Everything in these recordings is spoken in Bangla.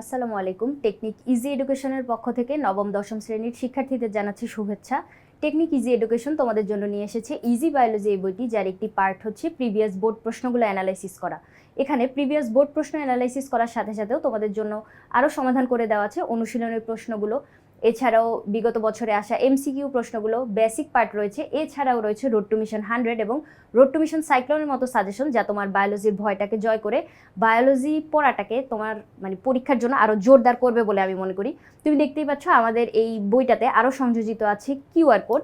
আসসালামু আলাইকুম। টেকনিক ইজি এডুকেশনের পক্ষ থেকে নবম, দশম শ্রেণির শিক্ষার্থীদের জানাচ্ছি শুভেচ্ছা। টেকনিক ইজি এডুকেশন তোমাদের জন্য নিয়ে এসেছে ইজি বায়োলজি এই বইটি, যার একটি পার্ট হচ্ছে প্রিভিয়াস বোর্ড প্রশ্নগুলো অ্যানালাইসিস করা। এখানে প্রিভিয়াস বোর্ড প্রশ্ন অ্যানালাইসিস করার সাথে সাথেও তোমাদের জন্য আরও সমাধান করে দেওয়া আছে অনুশীলনের প্রশ্নগুলো। এছাড়াও বিগত বছরে আসা এমসিকিউ প্রশ্নগুলো বেসিক পার্ট রয়েছে। এছাড়াও রয়েছে রোড টু মিশন হান্ড্রেড এবং রোড টু মিশন সাইক্লোনের মতো সাজেশন যা তোমার বায়োলজির ভয়টাকে জয় করে বায়োলজি পড়াটাকে তোমার মানে পরীক্ষার জন্য আরও জোরদার করবে বলে আমি মনে করি। তুমি দেখতেই পাচ্ছ আমাদের এই বইটাতে আরও সংযোজিত আছে কিউআর কোড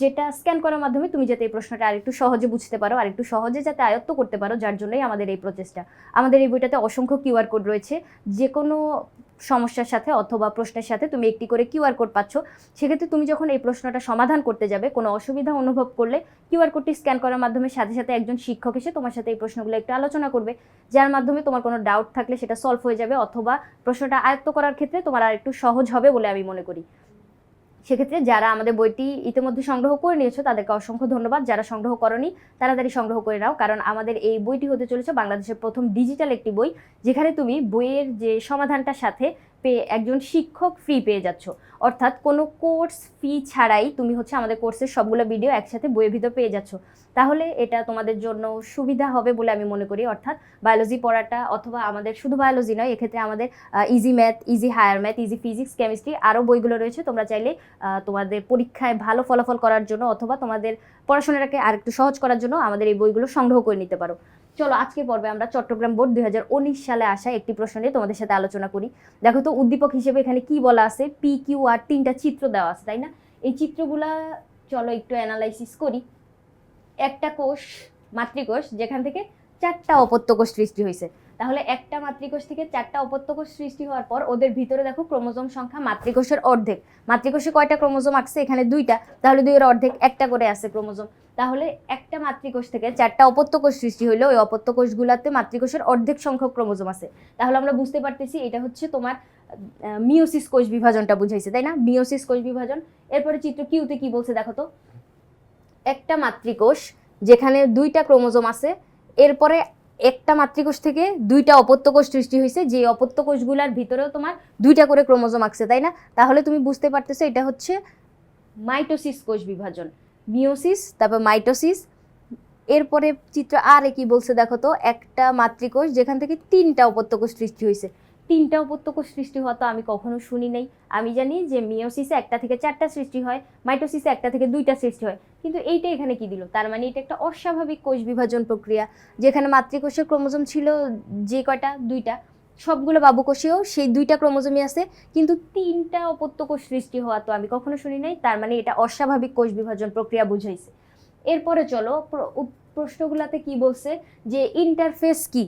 যেটা স্ক্যান করার মাধ্যমে তুমি যাতে এই প্রশ্নটা আরেকটু সহজে বুঝতে পারো, আরেকটু সহজে যাতে আয়ত্ত করতে পারো, যার জন্যই আমাদের এই প্রচেষ্টা। আমাদের এই বইটাতে অসংখ্য কিউআর কোড রয়েছে। যে কোনো সমস্যার সাথে অথবা প্রশ্নের সাথে তুমি একটি করে কিউআর কোড পাচ্ছ, সেক্ষেত্রে তুমি যখন এই প্রশ্নটা সমাধান করতে যাবে, কোনো অসুবিধা অনুভব করলে কিউআর কোডটি স্ক্যান করার মাধ্যমে সাথে সাথে একজন শিক্ষক এসে তোমার সাথে এই প্রশ্নগুলো একটু আলোচনা করবে, যার মাধ্যমে তোমার কোনো ডাউট থাকলে সেটা সলভ হয়ে যাবে অথবা প্রশ্নটা আয়ত্ত করার ক্ষেত্রে তোমার আর একটু সহজ হবে বলে আমি মনে করি। সেক্ষেত্রে যারা আমাদের বইটি ইতিমধ্যে সংগ্রহ করে নিয়েছো, তাদেরকে অসংখ্য ধন্যবাদ। যারা সংগ্রহ করনি, তাড়াতাড়ি সংগ্রহ করে নাও, কারণ আমাদের এই বইটি হতে চলেছে বাংলাদেশের প্রথম ডিজিটাল একটি বই, যেখানে তুমি বইয়ের যে সমাধানটার সাথে পেয়ে একজন শিক্ষক ফ্রি পেয়ে যাচ্ছ। অর্থাৎ কোনো কোর্স ফি ছাড়াই তুমি হচ্ছে আমাদের কোর্সের সবগুলো ভিডিও একসাথে বইয়ের ভিতর পেয়ে যাচ্ছ। তাহলে এটা তোমাদের জন্য সুবিধা হবে বলে আমি মনে করি। অর্থাৎ বায়োলজি পড়াটা অথবা আমাদের শুধু বায়োলজি নয়, এক্ষেত্রে আমাদের easy math easy higher math easy physics chemistry আরও বইগুলো রয়েছে। তোমরা চাইলে তোমাদের পরীক্ষায় ভালো ফলাফল করার জন্য অথবা তোমাদের পড়াশোনাটাকে আরেকটু সহজ করার জন্য আমাদের এই বইগুলো সংগ্রহ করে নিতে পারো। চলো আজকে পর্বে আমরা চট্টগ্রাম বোর্ড দুই হাজার উনিশ সালে আসা একটি প্রশ্ন নিয়ে তোমাদের সাথে আলোচনা করি। দেখো তো, উদ্দীপক হিসেবে এখানে কি বলা আছে? পি কিউ আর তিনটা চিত্র দেওয়া আছে, তাই না? এই চিত্রগুলা, চলো একটু অ্যানালাইসিস করি। একটা কোষ মাতৃকোষ যেখান থেকে চারটা অপত্য কোষ সৃষ্টি হয়েছে। তাহলে একটা মাতৃকোষ থেকে চারটা অপত্যকোষ সৃষ্টি হওয়ার পর ওদের ভিতরে দেখো ক্রোমোজোম সংখ্যা মাতৃকোষের অর্ধেক। মাতৃকোষে কয়টা ক্রোমোজোম আছে? এখানে দুইটা। তাহলে দুইয়ের অর্ধেক একটা করে আছে ক্রোমোজোম। তাহলে একটা মাতৃকোষ থেকে চারটা অপত্যকোষ সৃষ্টি হইল, ওই অপত্যকোষগুলোতে মাতৃকোষের অর্ধেক সংখ্যক ক্রোমোজোম আছে। তাহলে আমরা বুঝতে পারতেছি এটা হচ্ছে তোমার মিওসিস কোষ বিভাজনটা বুঝাইছে, তাই না? মিওসিস কোষ বিভাজন। এরপরে চিত্র কিউতে কি বলছে দেখো তো? একটা মাতৃকোষ যেখানে দুইটা ক্রোমোজোম আছে, এরপরে একটা মাতৃকোষ থেকে দুইটা অপত্যকোষ সৃষ্টি হয়েছে, যে অপত্যকোষগুলোর ভিতরেও তোমার দুইটা করে ক্রোমোজোম আঁকছে তাই না? তাহলে তুমি বুঝতে পারতেছো এটা হচ্ছে মাইটোসিস কোষ বিভাজন। মিওসিস তারপর মাইটোসিস, এরপরে চিত্র আর কি বলছে দেখো তো, একটা মাতৃকোষ যেখান থেকে তিনটা উপত্যকোষ সৃষ্টি হয়েছে। তিনটা উপত্যকোষ সৃষ্টি হওয়া তো আমি কখনো শুনি নাই। আমি জানি যে মিওসিসে একটা থেকে চারটা সৃষ্টি হয়, মাইটোসিসে একটা থেকে দুইটা সৃষ্টি হয়। কিন্তু এইটা এখানে কি দিল? তার মানে এটা একটা অস্বাভাবিক কোষ বিভাজন প্রক্রিয়া, যেখানে মাতৃকোষের ক্রোমোজোম ছিল যে কয়টা? দুইটা। সবগুলো বাবুকোষেও সেই দুইটা ক্রোমোজোমই আছে, কিন্তু তিনটা অপত্যকোষ সৃষ্টি হওয়া তো আমি কখনো শুনি নাই। তার মানে এটা অস্বাভাবিক কোষ বিভাজন প্রক্রিয়া বুঝাইছে। এরপরে চলো প্রশ্নগুলাতে কি বলছে যে ইন্টারফেস কি?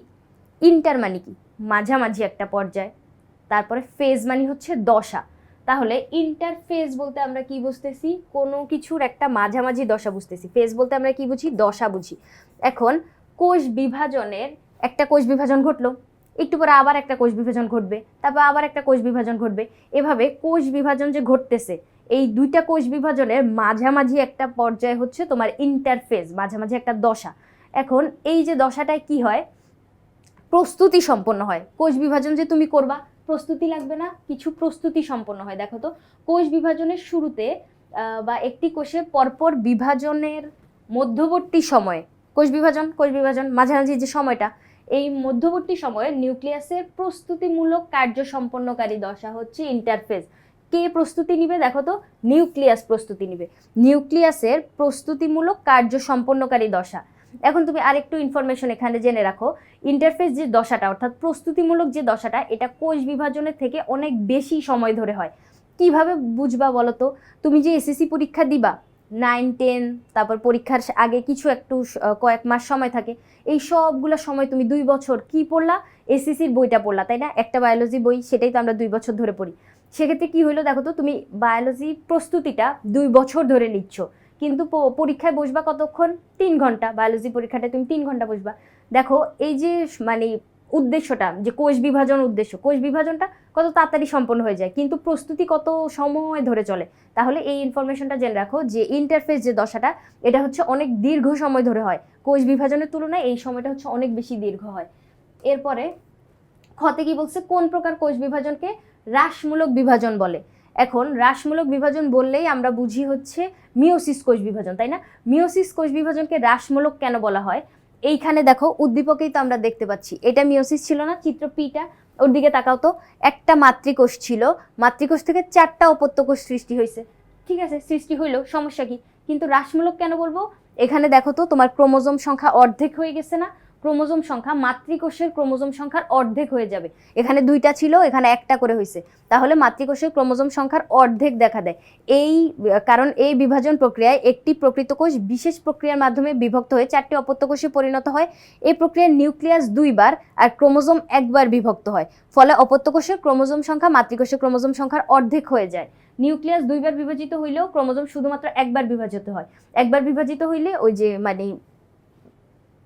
ইন্টার মানে কি? মাঝামাঝি একটা পর্যায়। তারপরে ফেজ মানে হচ্ছে দশা। তাহলে ইন্টারফেজ বলতে আমরা কি বুঝতেছি? কোনো কিছুর একটা মাঝামাঝি দশা বুঝতেছি। ফেজ বলতে আমরা কি বুঝি? দশা বুঝি। এখন কোষ বিভাজনের একটা কোষ বিভাজন ঘটলো। একটু পরে আবার একটা কোষ বিভাজন ঘটবে। তারপর আবার একটা কোষ বিভাজন ঘটবে। এভাবে কোষ বিভাজন যে ঘটতেছে, এই দুইটা কোষ বিভাজনের মাঝামাঝি একটা পর্যায় হচ্ছে তোমার ইন্টারফেজ মাঝামাঝি একটা দশা। এখন এই যে দশাটায় কি হয়? প্রস্তুতি সম্পন্ন হয়। কোষ বিভাজন যে তুমি করবা, প্রস্তুতি লাগবে না, কিছু প্রস্তুতি সম্পন্ন হয়। দেখো তো, কোষ বিভাজনের শুরুতে বা একটি কোষে পরপর বিভাজনের মধ্যবর্তী সময়ে, কোষ বিভাজন কোষ বিভাজন, মাঝামাঝি যে সময়টা, এই মধ্যবর্তী সময়ে নিউক্লিয়াসের প্রস্তুতিমূলক কার্য সম্পন্নকারী দশা হচ্ছে ইন্টারফেজ কে প্রস্তুতি নিবে? দেখো তো, নিউক্লিয়াস প্রস্তুতি নিবে। নিউক্লিয়াসের প্রস্তুতিমূলক কার্য সম্পন্নকারী দশা। এখন তুমি আরেকটু ইনফরমেশন এখানে জেনে রাখো। ইন্টারফেস যে দশাটা, অর্থাৎ প্রস্তুতিমূলক যে দশাটা, এটা কোষ বিভাজনের থেকে অনেক বেশি সময় ধরে হয়। কীভাবে বুঝবা বলো তো তুমি যে এসএসসি পরীক্ষা দিবা নাইন টেন তারপর পরীক্ষার আগে কিছু একটু কয়েক মাস সময় থাকে। এই সবগুলো সময় তুমি দুই বছর কি পড়লা? এসএসসির বইটা পড়লা, তাই না? একটা বায়োলজি বই, সেটাই তো আমরা দুই বছর ধরে পড়ি। সেক্ষেত্রে কি হলো দেখো তো, তুমি বায়োলজি প্রস্তুতিটা দুই বছর ধরে নিচ্ছ। কিন্তু পরীক্ষায় বসবা কতক্ষণ? তিন ঘণ্টা। বায়োলজি পরীক্ষাটা তুমি তিন ঘণ্টা বসবা। দেখো, এই যে মানে উদ্দেশ্যটা, যে কোষ বিভাজন উদ্দেশ্য, কোষ বিভাজনটা কত তাড়াতাড়ি সম্পন্ন হয়ে যায়। কিন্তু প্রস্তুতি কত সময় ধরে চলে? তাহলে এই ইনফরমেশনটা জেনে রাখো যে ইন্টারফেস যে দশাটা, এটা হচ্ছে অনেক দীর্ঘ সময় ধরে হয়। কোষ বিভাজনের তুলনায় এই সময়টা হচ্ছে অনেক বেশি দীর্ঘ হয়। এরপরে খতে কি বলছে? কোন প্রকার কোষ বিভাজনকে হ্রাসমূলক বিভাজন বলে? এখন হ্রাসমূলক বিভাজন বললেই আমরা বুঝি হচ্ছে মিওসিস কোষ বিভাজন, তাই না? মিওসিস কোষ বিভাজনকে হ্রাসমূলক কেন বলা হয়? এইখানে দেখো উদ্দীপকেই তো আমরা দেখতে পাচ্ছি। এটা মিওসিস ছিল না, চিত্র পিটা ওর দিকে তাকাও তো, একটা মাতৃকোষ ছিল। মাতৃকোষ থেকে চারটা অপত্যকোষ সৃষ্টি হয়েছে। ঠিক আছে, সৃষ্টি হইল, সমস্যা কি? কিন্তু হ্রাসমূলক কেন বলব? এখানে দেখো তো তোমার ক্রোমোজোম সংখ্যা অর্ধেক হয়ে গেছে না? ক্রোমোজোম সংখ্যা, মাতৃকোষের ক্রোমোজোম সংখ্যার অর্ধেক হয়ে যাবে। এখানে দুইটা ছিল, এখানে একটা করে হয়েছে তাহলে মাতৃকোষের ক্রোমোজোম সংখ্যার অর্ধেক দেখা দেয়। এই, কারণ এই বিভাজন প্রক্রিয়ায় একটি প্রকৃত কোষ বিশেষ প্রক্রিয়ার মাধ্যমে বিভক্ত হয়ে চারটি অপত্য কোষে পরিণত হয়। এই প্রক্রিয়ায় নিউক্লিয়াস দুইবার আর ক্রোমোজোম একবার বিভক্ত হয়। ফলে অপত্য কোষের ক্রোমোজোম সংখ্যা, মাতৃকোষের ক্রোমোজোম সংখ্যার অর্ধেক হয়ে যায়। নিউক্লিয়াস দুইবার বিভাজিত হইলেও ক্রোমোজোম শুধুমাত্র একবার বিভাজিত হয়। একবার বিভাজিত হইলে ওই যে মানে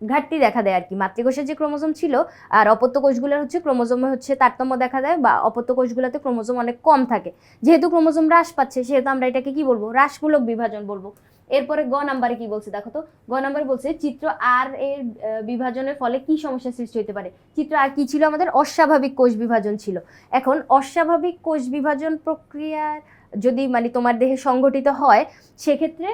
ঘাটতি দেখা দেয় আর কি। মাতৃকোষের যে ক্রোমোজোম ছিল আর অপত্য কোষগুলোর হচ্ছে ক্রোমোজোমে হচ্ছে তারতম্য দেখা দেয় বা অপত্য কোষগুলোতে ক্রোমোজোম অনেক কম থাকে। যেহেতু ক্রোমোজোম হ্রাস পাচ্ছে, সেহেতু আমরা এটাকে কি বলব? হ্রাসমূলক বিভাজন বলব। এরপরে গ নাম্বারে কি বলছে দেখো তো? গ নাম্বার বলছে চিত্র আর এর বিভাজনের ফলে কি সমস্যা সৃষ্টি হতে পারে? চিত্র আর কি ছিল? আমাদের অস্বাভাবিক কোষ বিভাজন ছিল। এখন অস্বাভাবিক কোষ বিভাজন প্রক্রিয়ার যদি মানে তোমার দেহে সংঘটিত হয়, সেক্ষেত্রে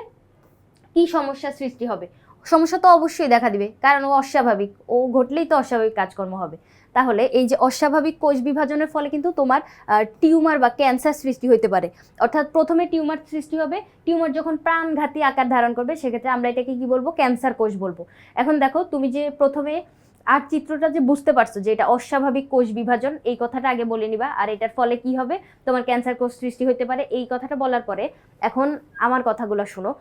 কি সমস্যা সৃষ্টি হবে? সমস্যা তো অবশ্যই দেখা দিবে, কারণ ও অস্বাভাবিক, ও ঘটলেই তো অস্বাভাবিক কাজকর্ম হবে। তাহলে এই যে অস্বাভাবিক কোষ বিভাজনের ফলে কিন্তু তোমার টিউমার বা ক্যান্সার সৃষ্টি হতে পারে। অর্থাৎ প্রথমে টিউমার সৃষ্টি হবে, টিউমার যখন প্রাণঘাতী আকার ধারণ করবে, সেক্ষেত্রে আমরা এটাকে কি বলব? ক্যান্সার কোষ বলব। এখন দেখো, তুমি যে প্রথমে আর চিত্রটা যে বুঝতে পারছ যে এটা অস্বাভাবিক কোষ বিভাজন, এই কথাটা আগে বলে নিবা। আর এটার ফলে কি হবে? তোমার ক্যান্সার কোষ সৃষ্টি হতে পারে। এই কথাটা বলার পরে এখন আমার কথাগুলো শোনো।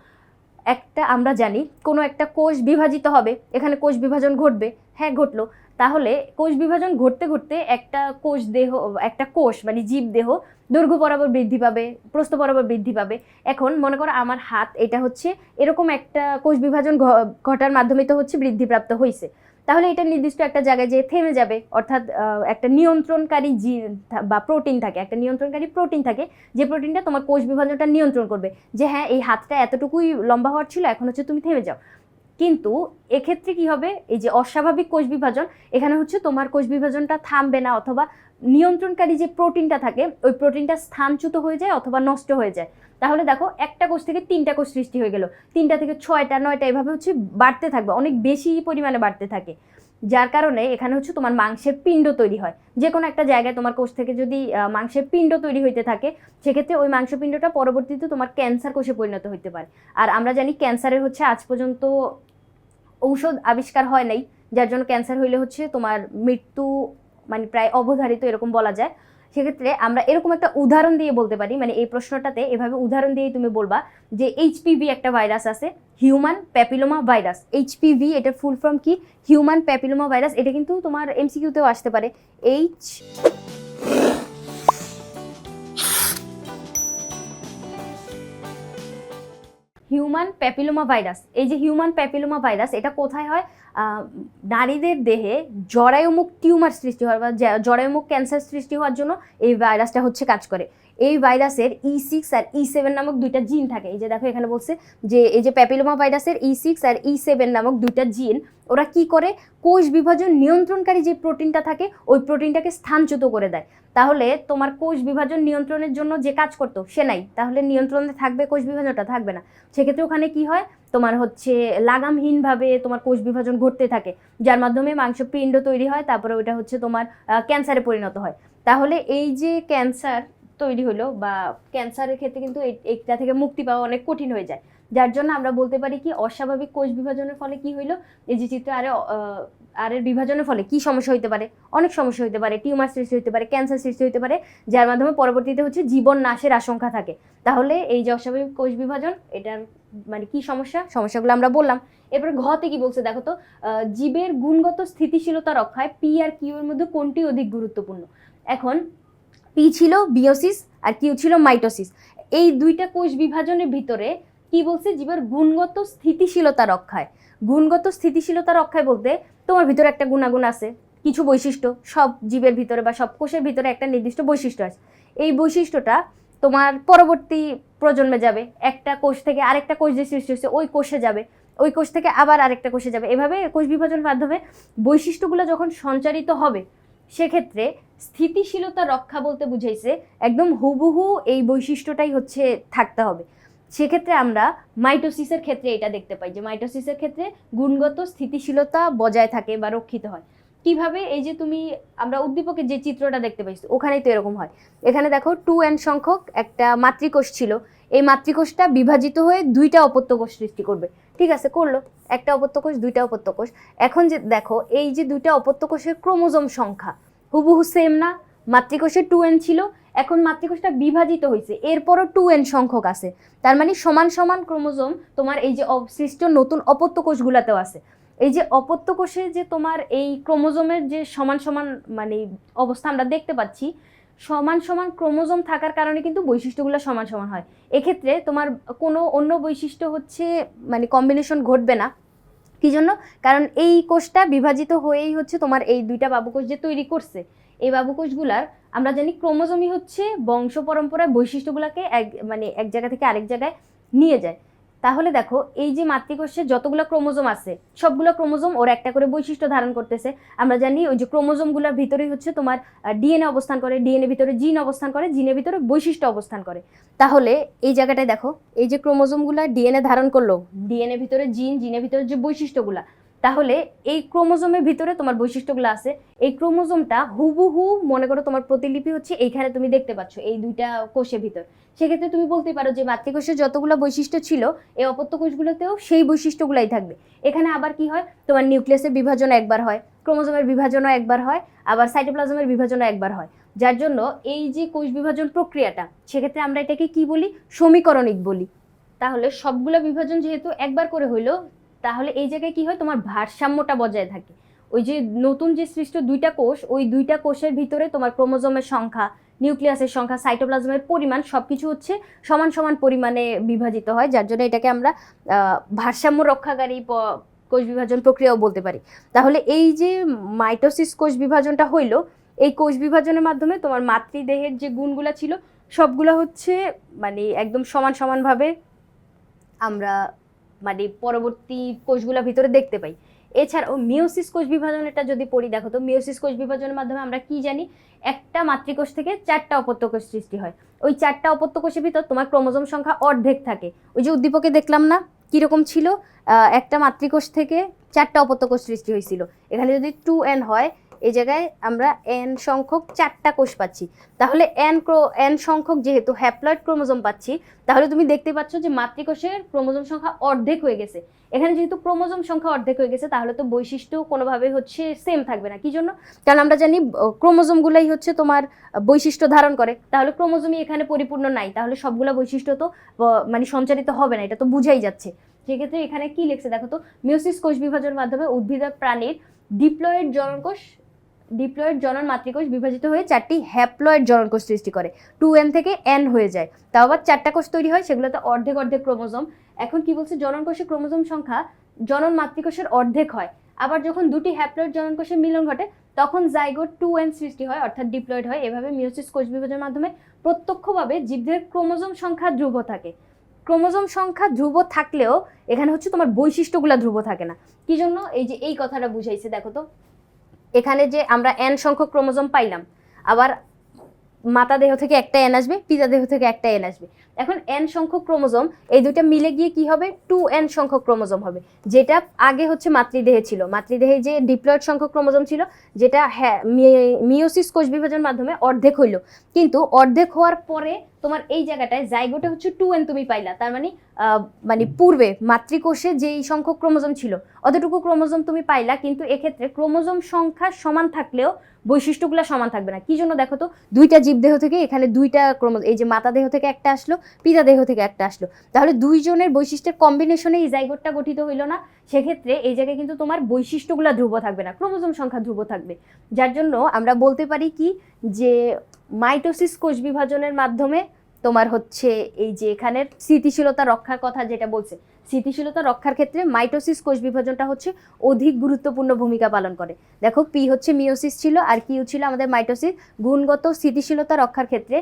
একটা আমরা জানি কোনো একটা কোষ বিভাজিত হবে, এখানে কোষ বিভাজন ঘটবে হ্যাঁ ঘটলো। তাহলে কোষ বিভাজন ঘটতে ঘটতে একটা কোষ দেহ, একটা কোষ মানে জীব দেহ দৈর্ঘ্য বরাবর বৃদ্ধি পাবে, প্রস্থ বরাবর বৃদ্ধি পাবে। এখন মনে করো আমার হাত, এটা হচ্ছে এরকম একটা কোষ বিভাজন ঘটার মাধ্যমে তো হচ্ছে বৃদ্ধিপ্রাপ্ত হয়েছে তাহলে এটা নির্দিষ্ট একটা জায়গায় যে থেমে যাবে, অর্থাৎ একটা নিয়ন্ত্রণকারী জি বা প্রোটিন থাকে, একটা নিয়ন্ত্রণকারী প্রোটিন থাকে, যে প্রোটিনটা তোমার কোষ বিভাজনটা নিয়ন্ত্রণ করবে। যে হ্যাঁ এই হাতটা এতটুকুই লম্বা হওয়ার ছিল, এখন হচ্ছে তুমি থেমে যাও। কিন্তু এক্ষেত্রে কি হবে? এই যে অস্বাভাবিক কোষ বিভাজন, এখানে হচ্ছে তোমার কোষ বিভাজনটা থামবে না অথবা নিয়ন্ত্রণকারী যে প্রোটিনটা থাকে, ওই প্রোটিনটা স্থানচ্যুত হয়ে যায় অথবা নষ্ট হয়ে যায়। তাহলে দেখো, একটা কোষ থেকে তিনটা কোষ সৃষ্টি হয়ে গেল। তিনটা থেকে ছয়টা, নয়টা এভাবে হচ্ছে বাড়তে থাকবে, অনেক বেশি পরিমাণে বাড়তে থাকে। যার কারণে এখানে হচ্ছে তোমার মাংসের পিণ্ড তৈরি হয়। যে কোনো একটা জায়গায় তোমার কোষ থেকে যদি মাংসের পিণ্ড তৈরি হইতে থাকে, সেক্ষেত্রে ওই মাংসপিণ্ডটা পরবর্তীতে তোমার ক্যান্সার কোষে পরিণত হতে পারে। আর আমরা জানি ক্যান্সারের হচ্ছে আজ পর্যন্ত ঔষধ আবিষ্কার হয় নাই, যার জন্য ক্যান্সার হইলে হচ্ছে তোমার মৃত্যু মানে প্রায় অবধারিত এরকম বলা যায়। সেক্ষেত্রে আমরা এরকম একটা উদাহরণ দিয়ে বলতে পারি মানে এই প্রশ্নটাতে এভাবে উদাহরণ দিয়েই তুমি বলবা যে এইচপিভি একটা ভাইরাস আছে হিউম্যান প্যাপিলোমা ভাইরাস এইচপিভি এটার ফুল ফর্ম কি? হিউম্যান প্যাপিলোমা ভাইরাস এটা কিন্তু তোমার এমসিকিউতেও আসতে পারে। এইচ হিউম্যান প্যাপিলোমা ভাইরাস এই যে হিউম্যান প্যাপিলোমা ভাইরাস এটা কোথায় হয়? নারীদের দেহে জরায়ুমুখ টিউমার সৃষ্টি হওয়ার বা জরায়ুমুখ ক্যান্সার সৃষ্টি হওয়ার জন্য এই ভাইরাসটা হচ্ছে কাজ করে। এই ভাইরাসের ই সিক্স আর ই সেভেন নামক দুইটা জিন থাকে। এই যে দেখো এখানে বলছে যে, এই যে প্যাপিলোমা ভাইরাসের ই সিক্স আর ই সেভেন নামক দুইটা জিন ওরা কি করে? কোষ বিভাজন নিয়ন্ত্রণকারী যে প্রোটিনটা থাকে, ওই প্রোটিনটাকে স্থানচ্যুত করে দেয়। তাহলে তোমার কোষ বিভাজন নিয়ন্ত্রণের জন্য যে কাজ করতো, সে নাই। তাহলে নিয়ন্ত্রণে থাকবে কোষ বিভাজনটা, থাকবে না। সেক্ষেত্রে ওখানে কি হয়? তোমার হচ্ছে লাগামহীনভাবে তোমার কোষ বিভাজন ঘটতে থাকে, যার মাধ্যমে মাংসপিণ্ড তৈরি হয়, তারপরে ওইটা হচ্ছে তোমার ক্যান্সারে পরিণত হয়। তাহলে এই যে ক্যান্সার তৈরি হলো বা ক্যান্সারের ক্ষেত্রে কিন্তু এইটা থেকে মুক্তি পাওয়া অনেক কঠিন হয়ে যায়। যার জন্য আমরা বলতে পারি কি, অস্বাভাবিক কোষ বিভাজনের ফলে কি হইল? এই যে চিত্র আরে আরের বিভাজনের ফলে কি সমস্যা হতে পারে? অনেক সমস্যা হতে পারে, টিউমার সৃষ্টি হতে পারে, ক্যান্সার সৃষ্টি হতে পারে, যার মাধ্যমে পরবর্তীতে হচ্ছে জীবন নাশের আশঙ্কা থাকে। তাহলে এই যে অস্বাভাবিক কোষ বিভাজন, এটার মানে কি সমস্যা? সমস্যাগুলো আমরা বললাম। এরপরে ঘতে কি বলছে দেখো তো? জীবের গুণগত স্থিতিশীলতা রক্ষায় পি আর কিউ এর মধ্যে কোনটি অধিক গুরুত্বপূর্ণ? এখন পি ছিল বিওসিস আর কিউ ছিল মাইটোসিস এই দুইটা কোষ বিভাজনের ভিতরে কি বলছে? জীবের গুণগত স্থিতিশীলতা রক্ষায়। গুণগত স্থিতিশীলতা রক্ষায় বলতে তোমার ভিতরে একটা গুণাগুণ আছে, কিছু বৈশিষ্ট্য, সব জীবের ভিতরে বা সব কোষের ভিতরে একটা নির্দিষ্ট বৈশিষ্ট্য আছে। এই বৈশিষ্ট্যটা তোমার পরবর্তী প্রজন্মে যাবে। একটা কোষ থেকে আরেকটা কোষ যে সৃষ্টি হচ্ছে, ওই কোষে যাবে। ওই কোষ থেকে আবার আরেকটা কোষে যাবে। এভাবে কোষ বিভাজনের মাধ্যমে বৈশিষ্ট্যগুলো যখন সঞ্চারিত হবে সেক্ষেত্রে স্থিতিশীলতা রক্ষা বলতে বুঝাইছে একদম হুবহু এই বৈশিষ্ট্যটাই হচ্ছে থাকতে হবে। সেক্ষেত্রে আমরা মাইটোসিসের ক্ষেত্রে এটা দেখতে পাই যে মাইটোসিসের ক্ষেত্রে গুণগত স্থিতিশীলতা বজায় থাকে বা রক্ষিত হয়। কীভাবে? এই যে তুমি, আমরা উদ্দীপকের যে চিত্রটা দেখতে পাইছি, ওখানেই তো এরকম হয়। এখানে দেখো টু এন সংখ্যক একটা মাতৃকোষ ছিল। এই মাতৃকোষটা বিভাজিত হয়ে দুইটা অপত্যকোষ সৃষ্টি করবে। ঠিক আছে, করল। একটা অপত্যকোষ, দুইটা অপত্যকোষ। এখন যে দেখো, এই যে দুইটা অপত্যকোষের ক্রোমোজোম সংখ্যা, হুবহু সেম না, মাতৃকোষে টু এন ছিল, এখন মাতৃকোষটা বিভাজিত হয়েছে, এরপরও টু এন সংখ্যক আছে। তার মানে সমান সমান ক্রোমোজোম তোমার এই যে সৃষ্ট নতুন অপত্য কোষগুলাতেও আছে। এই যে অপত্য কোষে যে তোমার এই ক্রোমোজোমের যে সমান সমান মানে অবস্থা আমরা দেখতে পাচ্ছি সমান সমান ক্রোমোজোম থাকার কারণে কিন্তু বৈশিষ্ট্যগুলো সমান সমান হয়। এক্ষেত্রে তোমার কোনো অন্য বৈশিষ্ট্য হচ্ছে মানে কম্বিনেশন ঘটবে না। কি জন্য? কারণ এই কোষটা বিভাজিত হয়েই হচ্ছে তোমার এই দুইটা বাবুকোষ যে তৈরি করছে। এই বাবুকোষগুলার, আমরা জানি ক্রোমোজোমই হচ্ছে বংশ পরম্পরায় বৈশিষ্ট্যগুলোকে এক মানে এক জায়গা থেকে আরেক জায়গায় নিয়ে যায়। তাহলে দেখো, এই যে মাতৃকোষে যতগুলো ক্রোমোজোম আছে, সবগুলো ক্রোমোজোম ওর একটা করে বৈশিষ্ট্য ধারণ করতেছে। আমরা জানি ওই যে ক্রোমোজোমগুলোর ভিতরেই হচ্ছে তোমার ডিএনএ অবস্থান করে ডিএনএ ভিতরে জিন অবস্থান করে, জিনের ভিতরে বৈশিষ্ট্য অবস্থান করে। তাহলে এই জায়গাটায় দেখো, এই যে ক্রোমোজোমগুলো ডিএনএ ধারণ করল ডিএনএ ভিতরে জিন, জিনের ভিতরে যে বৈশিষ্ট্যগুলা তাহলে এই ক্রোমোজোমের ভিতরে তোমার বৈশিষ্ট্যগুলো আছে। এই ক্রোমোজোমটা হুবহু মনে করো তোমার প্রতিলিপি হচ্ছে এইখানে তুমি দেখতে পাচ্ছ, এই দুইটা কোষের ভিতর। সেক্ষেত্রে তুমি বলতে পারো যে মাতৃকোষের যতগুলো বৈশিষ্ট্য ছিল, এই অপত্য কোষগুলোতেও সেই বৈশিষ্ট্যগুলাই থাকবে। এখানে আবার কি হয়? তোমার নিউক্লিয়াসের বিভাজন একবার হয়, ক্রোমোজোমের বিভাজনও একবার হয়, আবার সাইটোপ্লাজমের বিভাজনও একবার হয়। যার জন্য এই যে কোষ বিভাজন প্রক্রিয়াটা, সেক্ষেত্রে আমরা এটাকে কি বলি? সমীকরণিক বলি। তাহলে সবগুলো বিভাজন যেহেতু একবার করে হইল তাহলে এই জায়গায় কি হয়? তোমার ভারসাম্যটা বজায় থাকে। ওই যে নতুন যে সৃষ্ট দুইটা কোষ, ওই দুইটা কোষের ভিতরে তোমার ক্রোমোজোমের সংখ্যা, নিউক্লিয়াসের সংখ্যা, সাইটোপ্লাজমের পরিমাণ সব কিছু হচ্ছে সমান সমান পরিমাণে বিভাজিত হয়, যার জন্য এটাকে আমরা ভারসাম্য রক্ষাকারী কোষ বিভাজন প্রক্রিয়াও বলতে পারি। তাহলে এই যে মাইটোসিস কোষ বিভাজনটা হইল, এই কোষ বিভাজনের মাধ্যমে তোমার মাতৃদেহের যে গুণগুলো ছিল, সবগুলো হচ্ছে মানে একদম সমান সমানভাবে আমরা মানে পরবর্তী কোষগুলোর ভিতরে দেখতে পাই। এছাড়াও মিওসিস কোষ বিভাজনটা যদি পড়ি, দেখো তো মিওসিস কোষ বিভাজনের মাধ্যমে আমরা কি জানি, একটা মাতৃকোষ থেকে চারটা অপত্যকোষ সৃষ্টি হয়। ওই চারটা অপত্যকোষের ভিতর তোমার ক্রোমোজোম সংখ্যা অর্ধেক থাকে। ওই যে উদ্দীপকে দেখলাম না, কীরকম ছিল? একটা মাতৃকোষ থেকে চারটা অপত্যকোষ সৃষ্টি হয়েছিল। এখানে যদি টু এন হয় এই জায়গায় আমরা এন সংখ্যক চারটা কোষ পাচ্ছি। তাহলে এন ক্রো এন সংখ্যক যেহেতু হ্যাপ্লয়েড ক্রোমোজোম পাচ্ছি, তাহলে তুমি দেখতে পাচ্ছ যে মাতৃকোষের ক্রোমোজোম সংখ্যা অর্ধেক হয়ে গেছে। এখানে যেহেতু ক্রোমোজোম সংখ্যা অর্ধেক হয়ে গেছে, তাহলে তো বৈশিষ্ট্য কোনোভাবে হচ্ছে সেম থাকবে না। কি জন্য? কারণ আমরা জানি ক্রোমোজোমগুলাই হচ্ছে তোমার বৈশিষ্ট্য ধারণ করে। তাহলে ক্রোমোজোমই এখানে পরিপূর্ণ নাই, তাহলে সবগুলা বৈশিষ্ট্য তো মানে সঞ্চারিত হবে না, এটা তো বুঝাই যাচ্ছে। সেক্ষেত্রে এখানে কি লিখছে দেখো তো মিওসিস কোষ বিভাজনের মাধ্যমে উদ্ভিদ প্রাণীর ডিপ্লয়েড জননকোষ ডিপ্লয়েড জনন মাতৃকোষ বিভাজিত হয়ে চারটি হ্যাপ্লয়েড জননকোষ সৃষ্টি করে টু এন থেকে এন হয়ে যায় তাও আবার চারটা কোষ তৈরি হয় সেগুলোতে অর্ধেক অর্ধেক ক্রোমোজোম এখন কি বলছে জনন জননকোষের ক্রোমোজোম সংখ্যা জনন মাতৃকোষের অর্ধেক হয় আবার যখন দুটি হ্যাপ্লয়েড জননকোষের মিলন ঘটে তখন জাইগোট টু এন সৃষ্টি হয় অর্থাৎ ডিপ্লয়েড হয় এভাবে মিওসিস কোষ বিভাজনের মাধ্যমে প্রত্যক্ষভাবে জীবদের ক্রোমোজোম সংখ্যা ধ্রুব থাকে ক্রোমোজোম সংখ্যা ধ্রুব থাকলেও এখানে হচ্ছে তোমার বৈশিষ্ট্যগুলো ধ্রুব থাকে না কি জন্য এই যে এই কথাটা বুঝাইছে দেখো তো এখানে যে আমরা এন সংখ্যক ক্রোমোজোম পাইলাম, আবার মাতা দেহ থেকে একটা এন আসবে, পিতা দেহ থেকে একটা এন আসবে। এখন এন সংখ্যক ক্রোমোজোম, এই দুইটা মিলে গিয়ে কি হবে? টু এন সংখ্যক ক্রোমোজোম হবে, যেটা আগে হচ্ছে মাতৃদেহে ছিল। মাতৃদেহে যে ডিপ্লয়েড সংখ্যক ক্রোমোজোম ছিল, যেটা হ্যাঁ মিওসিস কোষ বিভাজনের মাধ্যমে অর্ধেক হইল। কিন্তু অর্ধেক হওয়ার পরে তোমার এই জায়গাটায় জাইগোটে হচ্ছে টু এন তুমি পাইলা। তার মানে মানে পূর্বে মাতৃকোষে যেই সংখ্যক ক্রোমোজোম ছিল, অতটুকু ক্রোমোজোম তুমি পাইলা, কিন্তু এক্ষেত্রে ক্রোমোজোম সংখ্যা সমান থাকলেও বৈশিষ্ট্যগুলো সমান থাকবে না। কি জন্য দেখো তো, দুইটা জীবদেহ থেকে এখানে দুইটা ক্রোমো, এই যে মাতা দেহ থেকে একটা আসলো, পিতা দেহ থেকে একটা আসলো। তাহলে দুইজনের বৈশিষ্ট্যের কম্বিনেশনে এই জাইগোটটা গঠিত হইল না। সেক্ষেত্রে এই জায়গায় কিন্তু তোমার বৈশিষ্ট্যগুলো ধ্রুব থাকবে না, ক্রোমোজোম সংখ্যা ধ্রুব থাকবে। যার জন্য আমরা বলতে পারি কি, যে মাইটোসিস কোষ বিভাজনের মাধ্যমে তোমার হচ্ছে এই যে এখানের স্থিতিশীলতা রক্ষার কথা যেটা বলছে, স্থিতিশীলতা রক্ষার ক্ষেত্রে মাইটোসিস কোষ বিভাজনটা হচ্ছে অধিক গুরুত্বপূর্ণ ভূমিকা পালন করে। দেখো, পি হচ্ছে মিওসিস ছিল আর কিউ ছিল আমাদের মাইটোসিস। গুণগত স্থিতিশীলতা রক্ষার ক্ষেত্রে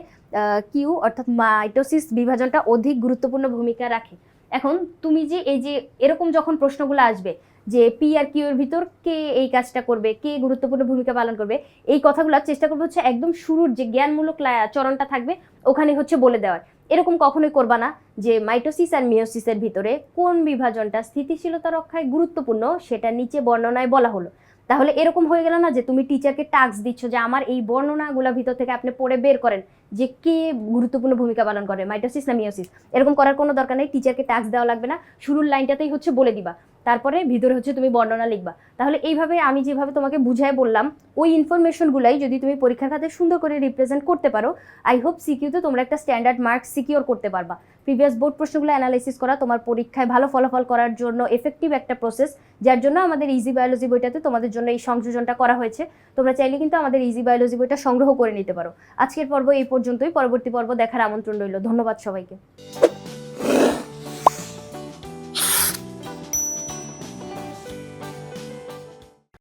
কিউ অর্থাৎ মাইটোসিস বিভাজনটা অধিক গুরুত্বপূর্ণ ভূমিকা রাখে। এখন তুমি যে এই যে এরকম যখন প্রশ্নগুলো আসবে যে পি আর কিউ এর ভিতর কে এই কাজটা করবে, কে গুরুত্বপূর্ণ ভূমিকা পালন করবে, এই কথাগুলো চেষ্টা করব হচ্ছে একদম শুরুর যে জ্ঞানমূলক চরণটা থাকবে, ওখানে হচ্ছে বলে দেওয়ার। এরকম কখনোই করবা না যে মাইটোসিস আর মিওসিসের ভিতরে কোন বিভাজনটা স্থিতিশীলতা রক্ষায় গুরুত্বপূর্ণ সেটা নিচে বর্ণনায় বলা হলো। তাহলে এরকম হয়ে গেল না যে তুমি টিচারকে টাস্ক দিচ্ছ যে আমার এই বর্ণনাগুলো ভিতর থেকে আপনি পড়ে বের করেন। যে কে গুরুত্বপূর্ণ ভূমিকা পালন করে মাইটোসিস না মিওসিস এরকম করার কোনো দরকার নেই টিচারকে টাস্ক দেওয়া লাগবে না, শুরুর লাইনটাতেই হচ্ছে বলে দিবা। তারপরে ভিতরে হচ্ছে তুমি বর্ণনা লিখবা। তাহলে এইভাবে আমি যেভাবে তোমাকে বুঝায় বললাম, ওই ইনফরমেশনগুলাই যদি তুমি পরীক্ষার খাতে সুন্দর করে রিপ্রেজেন্ট করতে পারো আই হোপ সিকিউতে তোমরা একটা স্ট্যান্ডার্ড মার্কস সিকিউর করতে পারবা। প্রিভিয়াস বোর্ড প্রশ্নগুলো অ্যানালাইসিস করা, তোমার পরীক্ষায় ভালো ফলাফল করার জন্য এফেক্টিভ একটা প্রসেস যার জন্য আমাদের ইজি বায়োলজি বইটাতে তোমাদের জন্য এই সংযোজনটা করা হয়েছে। তোমরা চাইলে কিন্তু আমাদের ইজি বায়োলজি বইটা সংগ্রহ করে নিতে পারো। আজকের পর্ব এই পর্যন্তই পরবর্তী পর্ব দেখার আমন্ত্রণ রইল। ধন্যবাদ সবাইকে।